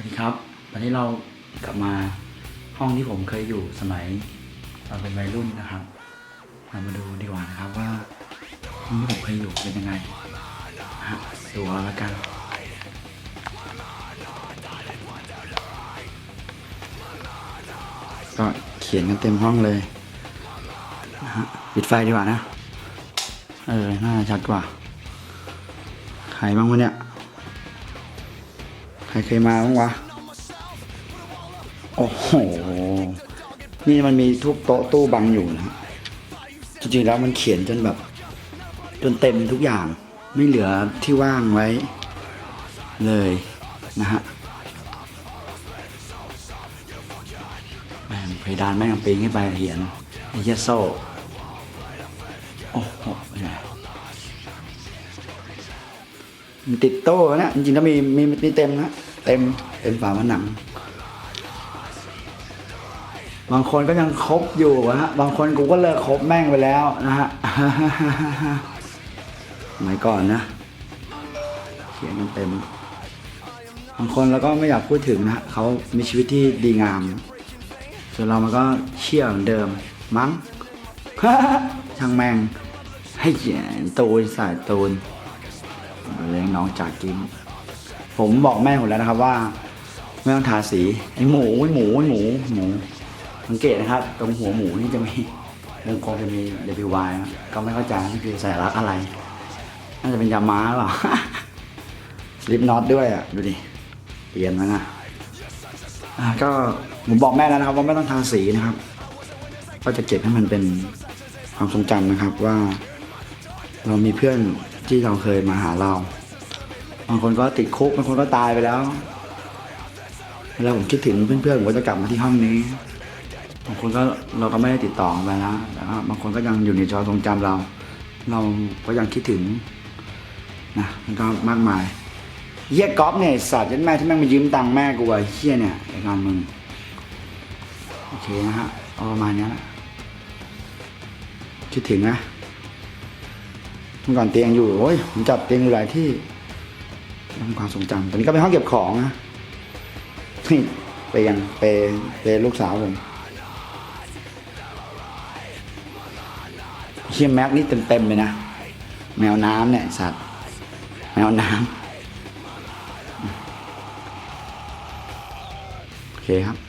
วัสดีครับ วันนี้เรากลับมาห้องที่ผมเคยอยู่สมัยตอนเป็นวัยรุ่นนะครับ เรามาดูดีกว่านะครับว่าห้องที่ผมเคยอยู่เป็นยังไงฮะดูเอาละกันก็เขียนกันเต็มห้องเลยนะฮะปิดไฟดีกว่านะ เออ น่าจะชัดกว่า ใครบ้างวะเนี่ย เคยมาบ้างวะ โอ้โห นี่มันมีทุกโต๊ะตู้บังอยู่นะ จริงๆแล้วมันเขียนจนแบบ จนเต็มทุกอย่าง ไม่เหลือที่ว่างไว้ เลยนะฮะแม่งเพดานแม่งปีนขึ้นไปเขียนไอ้เหี้ยโซ่ โอ้โหเนี่ยมีติดโต้นะจริงๆแล้วมีมีมีเต็มนะ เต็มเต็มฝาผนัง บางคนก็ยังคบอยู่นะฮะ บางคนกูก็เลิกคบแม่งไปแล้วนะฮะสมัยก่อนนะ เขียนกันเต็ม บางคนเราก็ไม่อยากพูดถึงนะเขามีชีวิตที่ดีงาม ส่วนเรามันก็เชี่ยเหมือนเดิม มั้งช่างแม่งให้เขียนตูนสายตูนเลี้ยงน้องจากกิน ผมบอกแม่ผมแล้วนะครับว่า ไม่ต้องทาสีไอหมูไอหมูไอหมูหมูสังเกตนะครับ ตรงหัวหมูนี่จะมีวงกลมจะมี WY นะก็ไม่เข้าใจนี่คือสัญลักษณ์อะไรน่าจะเป็นยาม้าหรือเปล่าสลิปน็อตด้วยอะดูดิเปลี่ยนมานะอะก็ผมบอกแม่แล้วนะครับ ว่าไม่ต้องทาสีนะครับ ก็จะเก็บให้มันเป็นความทรงจำนะครับว่า เรามีเพื่อนที่เราเคยมาหาเรา บางคนก็ติดคุกบางคนก็ตายไปแล้วเวลาผมคิดถึงเพื่อนๆผมก็จะกลับมาที่ห้องนี้บางคนก็เราก็ไม่ได้ติดต่อไปแล้วแต่ว่าบางคนก็ยังอยู่ในจอทรงจำเรา เราก็ยังคิดถึงนะมันก็มากมายเฮียก๊อฟเนี่ยสัตว์ยันแม่ที่แม่งมายืมตังค์แม่กูไอ้เฮียเนี่ยไอ้งานมึงโอเคนะฮะเอาประมาณเนี้ยแหละคิดถึงนะเมื่อก่อนเตียงอยู่โอ้ยผมจับเตียงอยู่หลายที่ มีความทรงจำตอนนี้ก็เป็นห้องเก็บของนะนี่เตียงไปไปลูกสาวผมเฮียแม็กนี่เต็มๆเลยนะ แมวน้ำเนี่ยสัตว์แมวน้ำโอเคครับ